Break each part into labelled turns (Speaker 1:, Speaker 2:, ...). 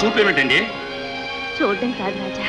Speaker 1: చూపు ఏమిటండి?
Speaker 2: చూడడం కాదు రాజా.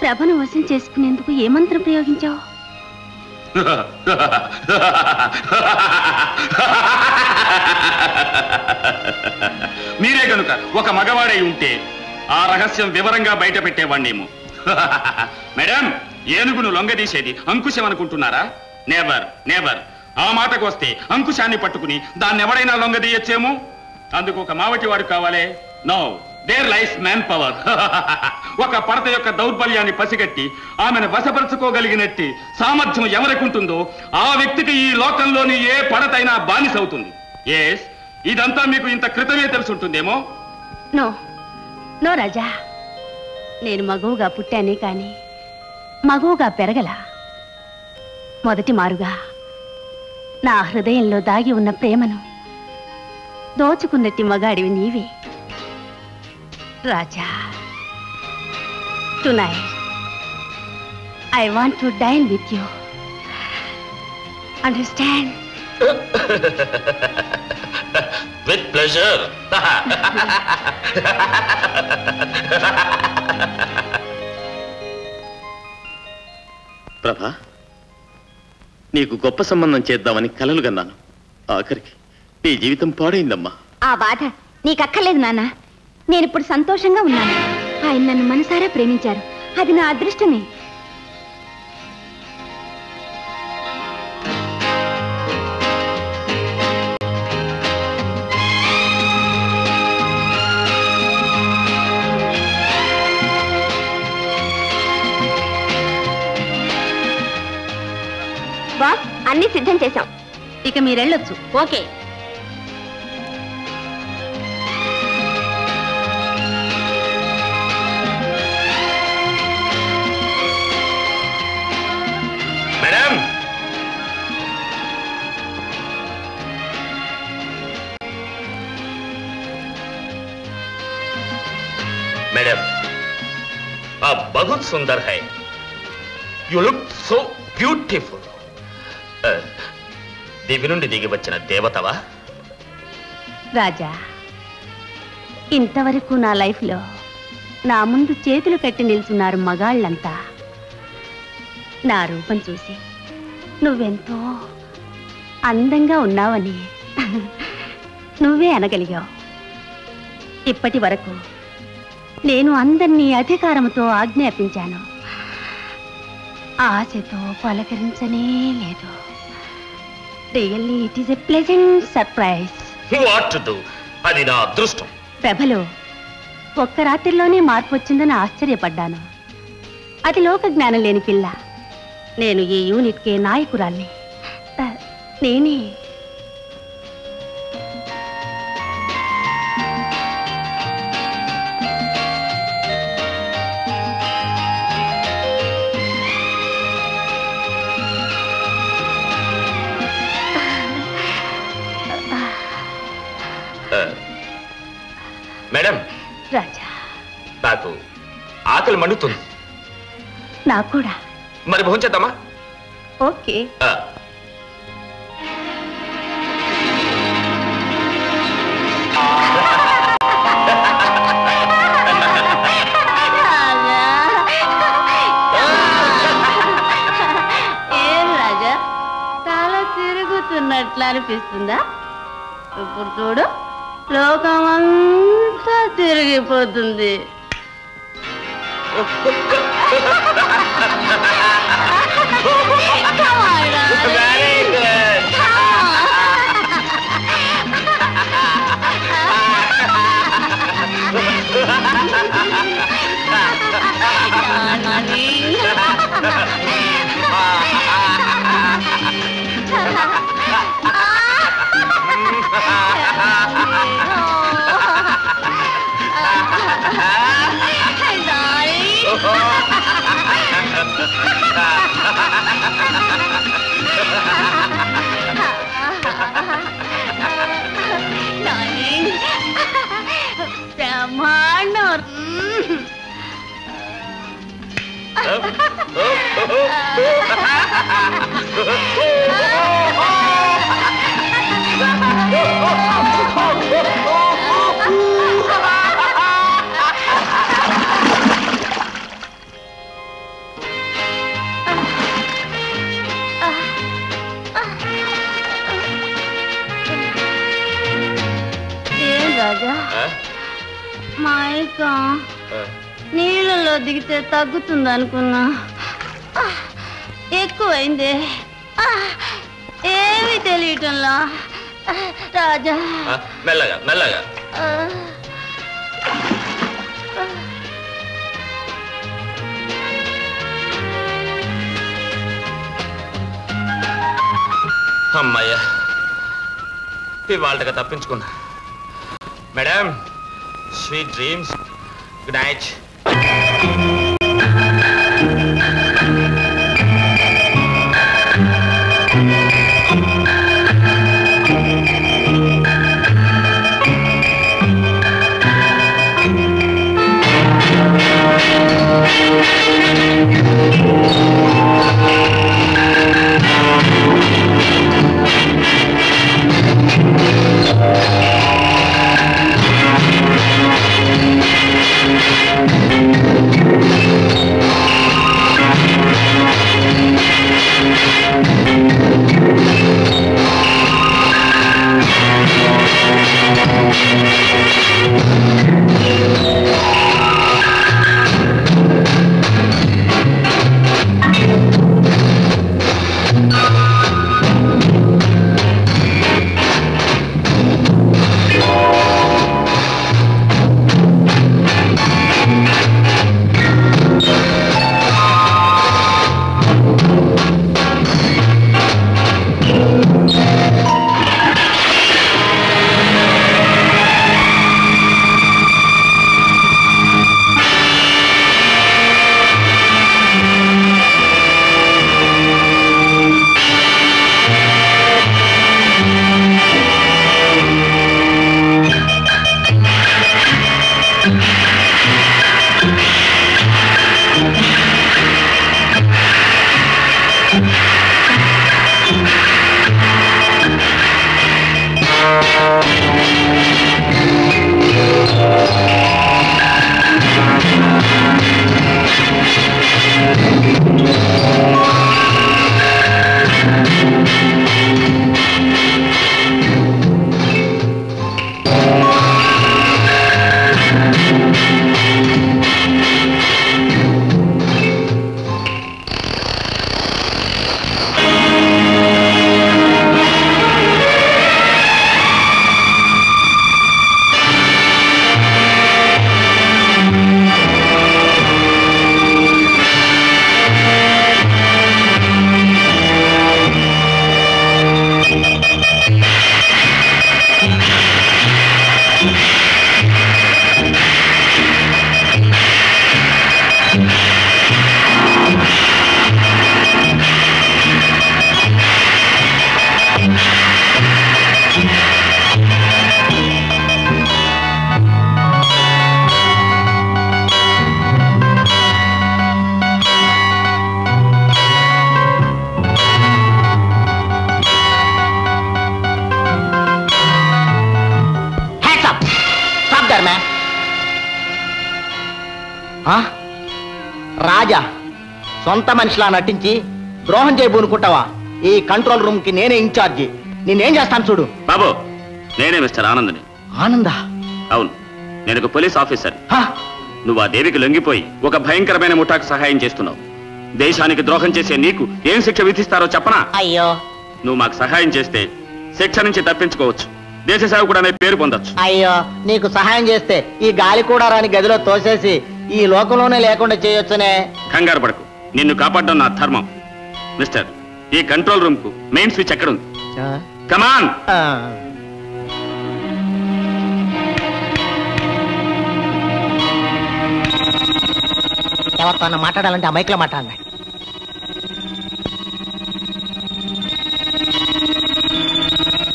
Speaker 2: ప్రభను వశం చేసుకునేందుకు ఏ మంత్రం ప్రయోగించావు?
Speaker 1: మీరే గనుక ఒక మగవాడై ఉంటే ఆ రహస్యం వివరంగా బయట పెట్టేవాణ్ణేమో. మేడం ఏనుగును లొంగదీసేది అంకుశం అనుకుంటున్నారా? నెవర్ నెవర్ ఆ మాటకు వస్తే అంకుశాన్ని పట్టుకుని దాన్ని ఎవడైనా లొంగదీయచ్చేమో? అందుకు ఒక మావటి వాడు కావాలే. No there life man power ఒక పడత యొక్క దౌర్బల్యాన్ని పసిగట్టి ఆమెను వశపరచుకోగలిగినట్టి సామర్థ్యం ఎవరికి ఉంటుందో ఆ వ్యక్తికి ఈ లోకంలోని ఏ పడతైనా బానిసవుతుంది. ఎస్ ఇదంతా మీకు ఇంత క్రితమే తెలుసుంటుందేమో
Speaker 2: నో నో రాజా నేను మగువుగా పుట్టానే కాని మగువుగా పెరగల. మొదటి మారుగా నా హృదయంలో దాగి ఉన్న ప్రేమను దోచుకున్నట్టి మగాడివి నీవే. Raja tonight I want to dine with you understand
Speaker 3: with pleasure
Speaker 4: Prabha నీకు గొప్ప సంబంధం చేద్దామని కలలు కన్నాను ఆఖరికి నీ జీవితం పాడైందమ్మా.
Speaker 2: ఆ బాధ నీకక్కర్లేదు నాన్న. నేనిప్పుడు సంతోషంగా ఉన్నాను. ఆయన నన్ను మనసారా ప్రేమించారు. అది నా అదృష్టమే. బాస్ అన్ని సిద్ధం చేశాం. ఇక మీరెళ్ళొచ్చు. ఓకే.
Speaker 3: बहुत सुंदर है। యు లుక్ సో బ్యూటిఫుల్ దివి నుండి దిగి వచ్చిన దేవతవా
Speaker 2: రాజా ఇంతవరకు నా లైఫ్లో నా ముందు చేతులు కట్టి నిల్చున్నారు మగాళ్ళంతా నా రూపం చూసి నువ్వెంతో అందంగా ఉన్నావని నువ్వే అనగలిగావు ఇప్పటి వరకు నేను అందరినీ అధికారంతో ఆజ్ఞాపించాను. ఆశతో పలకరించనే లేదు. Really it is a pleasant surprise
Speaker 3: అది నా అదృష్టం.
Speaker 2: ప్రభలో ఒక్క రాత్రిలోనే మార్పు వచ్చిందని ఆశ్చర్యపడ్డాను. అది లోక జ్ఞానం లేని పిల్ల. నేను ఈ యూనిట్కే నాయకురాల్ని. నేనే
Speaker 3: మేడం.
Speaker 2: రాజా.
Speaker 3: నాకు ఆకలి మండుతుంది.
Speaker 2: నాకు కూడా.
Speaker 3: మరి భోంచేద్దామా
Speaker 2: ఓకే.
Speaker 3: ఆ,
Speaker 2: ఏం రాజా? తల తిరుగుతున్నట్లు అనిపిస్తుందా? ఇప్పుడు చూడు లోకమంతా అంతా తిరిగిపోతుంది. Come on, Darling.
Speaker 3: பிரமாணம்
Speaker 2: Oh, రాజా.
Speaker 3: ఆ.
Speaker 2: నీళ్ళలో దిగితే తగ్గుతుంది అనుకున్నా ఎక్కువైంది. ఏమీ తెలియటంలా. రాజా.
Speaker 3: మెల్లగా మెల్లగా. అమ్మయ్యా ఇవాళగా తప్పించుకున్నా. Madam sweet dreams good night
Speaker 5: సొంత మనిషిలా నటించి ద్రోహం చేయబోనుకుంటావా? ఈ కంట్రోల్ రూమ్కి నేనే ఇన్ఛార్జి. నేనేం చేస్తాను చూడు.
Speaker 1: బాబు నేనే మిస్టర్ ఆనందని.
Speaker 5: ఆనందా?
Speaker 1: అవును నేను ఒక పోలీస్ ఆఫీసర్.
Speaker 5: హా?
Speaker 1: నువ్వు ఆ దేవికి లొంగిపోయి ఒక భయంకరమైన ముఠాకు సహాయం చేస్తున్నావు. దేశానికి ద్రోహం చేసే నీకు ఏం శిక్ష విధిస్తారో చెప్పనా?
Speaker 5: అయ్యో.
Speaker 1: నువ్వు మాకు సహాయం చేస్తే శిక్ష నుంచి తప్పించుకోవచ్చు. దేశ సేవకుడు అనే పేరు పొందొచ్చు.
Speaker 5: అయ్యో నీకు సహాయం చేస్తే ఈ గాలి కూడా రాని గదిలో తోసేసి ఈ లోకంలోనే లేకుండా చేయొచ్చునే.
Speaker 1: కంగారు పడకు. నిన్ను కాపాడడం నా ధర్మం. మిస్టర్ ఈ కంట్రోల్ రూమ్కు మెయిన్ స్విచ్ కమాన్
Speaker 5: ఆ. ఎవరితో అన్న మాట్లాడాలంటే ఆ మైక్లో మాట్లాడాలి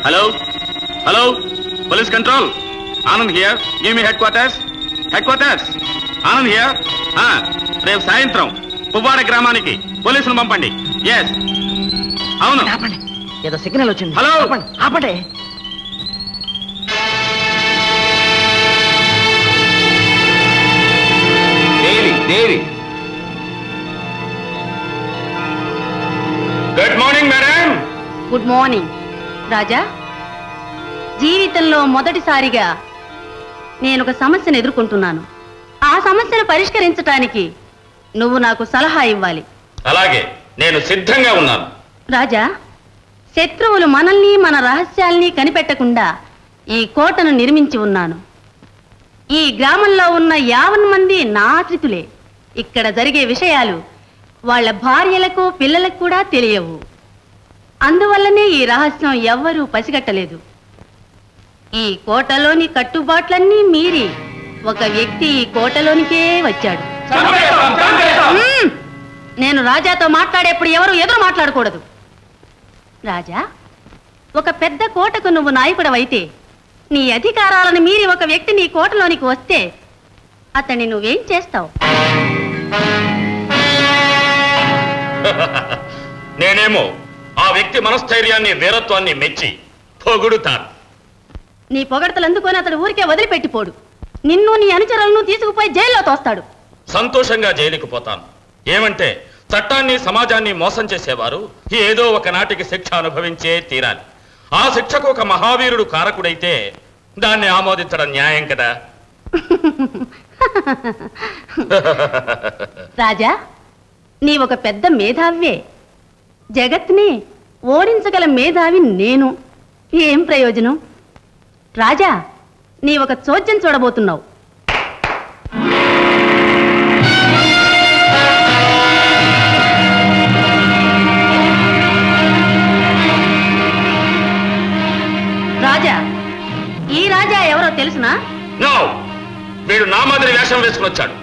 Speaker 1: hello hello police control Anand here give me headquarters headquarters Anand here రేపు సాయంత్రం. పువ్వాడ గ్రామానికి పోలీసులు పంపండి. ఎస్ అవును.
Speaker 5: ఆపండి. ఏదో సిగ్నల్ వచ్చింది.
Speaker 1: హలో.
Speaker 5: ఆపండి. ఆపండి.
Speaker 3: Devi Devi.
Speaker 1: Good morning madam
Speaker 2: good morning Raja జీవితంలో మొదటిసారిగా నేను ఒక సమస్యను ఎదుర్కొంటున్నాను. ఆ సమస్యను పరిష్కరించటానికి నువ్వు నాకు సలహా ఇవ్వాలి.
Speaker 3: అలాగే నేను సిద్ధంగా ఉన్నాను.
Speaker 2: రాజా శత్రువులు మనల్ని మన రహస్యాల్ని కనిపెట్టకుండా ఈ కోటను నిర్మించి ఉన్నాను. ఈ గ్రామంలో ఉన్న యావన్ మంది నా ఆశ్రితులే ఇక్కడ జరిగే విషయాలు వాళ్ళ భార్యలకు పిల్లలకు కూడా తెలియవు. అందువల్లనే ఈ రహస్యం ఎవ్వరూ పసిగట్టలేదు. ఈ కోటలోని కట్టుబాట్లన్నీ మీరి. ఒక వ్యక్తి ఈ కోటలోనికే వచ్చాడు! నేను రాజాతో మాట్లాడేప్పుడు ఎవరు ఎదురు మాట్లాడకూడదు. రాజా ఒక పెద్ద కోటకు నువ్వు నాయకుడవైతే నీ అధికారాలను మీరి ఒక వ్యక్తి నీ కోటలోనికి వస్తే అతన్ని నువ్వేం చేస్తావు?
Speaker 3: నేనేమో ఆ వ్యక్తి మనస్థైర్యాన్ని వీరత్వాన్ని మెచ్చి పొగుడుతాను.
Speaker 2: నీ పొగడతలు అందుకొని అతడు ఊరికే వదిలిపెట్టిపోడు నిన్ను నీ అనుచరులను తీసుకుపోయి జైల్లో తోస్తాడు.
Speaker 3: సంతోషంగా జైలుకి పోతాను. ఏమంటే చట్టాన్ని సమాజాన్ని మోసం చేసేవారు ఏదో ఒక నాటికి శిక్ష అనుభవించే తీరాలి. ఆ శిక్షకు ఒక మహావీరుడు కారకుడైతే దాన్ని ఆమోదించడం న్యాయం కదా?
Speaker 2: రాజా నీ ఒక పెద్ద మేధావ్యే. జగత్ని ఓడించగల మేధావి నేను. ఏం ప్రయోజనం? రాజా నీ ఒక చోద్యం చూడబోతున్నావు.
Speaker 3: వేషం వేసుకుని వచ్చాడు.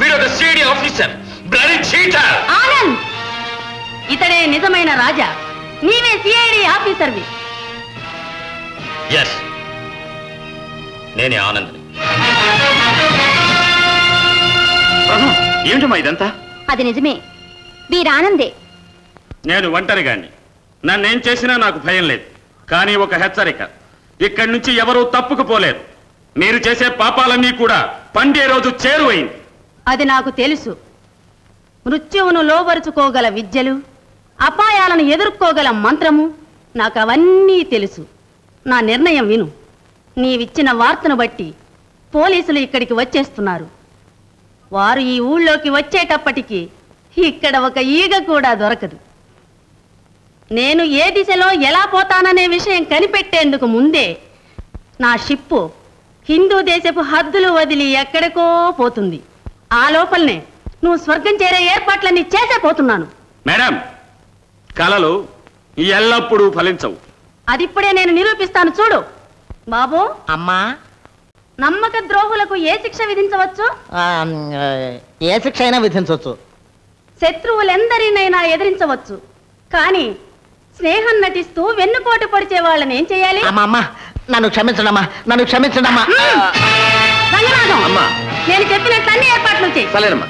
Speaker 3: వీడు ఒక CD officer bloody cheater.
Speaker 2: Anand! ఇతడే నిజమైన రాజా. నీవే సిఐడి ఆఫీసర్వి.
Speaker 3: ఎస్ నేనే ఆనందని.
Speaker 4: ప్రభు ఏమిటమ్మా ఇదంతా?
Speaker 6: అది నిజమే. వీరానందే.
Speaker 1: నేను ఒంటరిగాన్ని నన్నేం చేసినా నాకు భయం లేదు. కానీ ఒక హెచ్చరిక. ఇక్కడి నుంచి ఎవరూ తప్పుకుపోలేరు మీరు చేసే పాపాలన్నీ కూడా పండే రోజు చేరువైంది.
Speaker 2: అది నాకు తెలుసు. మృత్యువును లోబరుచుకోగల విద్యలు అపాయాలను ఎదుర్కోగల మంత్రము నాకు అవన్నీ తెలుసు. నా నిర్ణయం విను. నీవిచ్చిన వార్తను బట్టి పోలీసులు ఇక్కడికి వచ్చేస్తున్నారు. వారు ఈ ఊళ్ళోకి వచ్చేటప్పటికి ఇక్కడ ఒక ఈగ కూడా దొరకదు. నేను ఏ దిశలో ఎలా పోతాననే విషయం కనిపెట్టేందుకు ముందే నా షిప్పు హిందూ దేశపు హద్దులు వదిలి ఎక్కడికో పోతుంది. ఆ లోపలనే నువ్వు స్వర్గం చేరే ఏర్పాట్లన్నీ చేసే పోతున్నాను.
Speaker 1: మేడం కలలు ఎల్లప్పుడూ ఫలించవు.
Speaker 2: అదిప్పుడే నేను నిరూపిస్తాను చూడు. బాబు
Speaker 5: అమ్మా.
Speaker 2: నమ్మక ద్రోహులకు ఏ శిక్ష విధించవచ్చు?
Speaker 5: ఆ, ఏ శిక్ష అయినా విధించవచ్చు.
Speaker 2: శత్రువులెందరినైనా ఎదిరించవచ్చు. కానీ స్నేహం నటిస్తూ వెన్నుపోటు పొడిచే వాళ్ళని ఏం చేయాలి?
Speaker 5: అమ్మా అమ్మా. నన్ను క్షమించడమ్మా నన్ను క్షమించడమ్మా
Speaker 2: రంగనాథం
Speaker 4: అమ్మా.
Speaker 2: నేను చెప్పినట్లు అన్ని ఏర్పాట్లు చేయి.
Speaker 4: సరేనమ్మా.